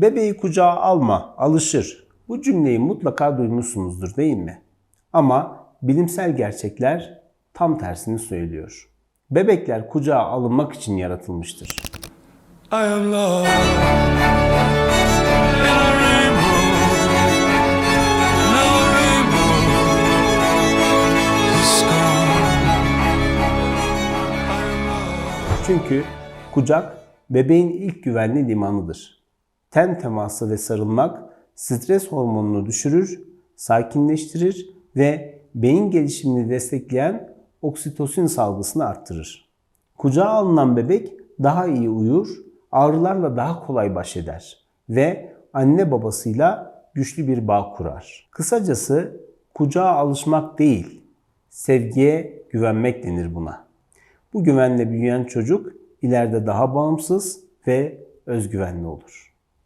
Bebeği kucağa alma, alışır. Bu cümleyi mutlaka duymuşsunuzdur değil mi? Ama bilimsel gerçekler tam tersini söylüyor. Bebekler kucağa alınmak için yaratılmıştır. I am. Çünkü kucak bebeğin ilk güvenli limanıdır. Ten teması ve sarılmak stres hormonunu düşürür, sakinleştirir ve beyin gelişimini destekleyen oksitosin salgısını arttırır. Kucağa alınan bebek daha iyi uyur, ağrılarla daha kolay baş eder ve anne babasıyla güçlü bir bağ kurar. Kısacası kucağa alışmak değil, sevgiye güvenmek denir buna. Bu güvenle büyüyen çocuk ileride daha bağımsız ve özgüvenli olur.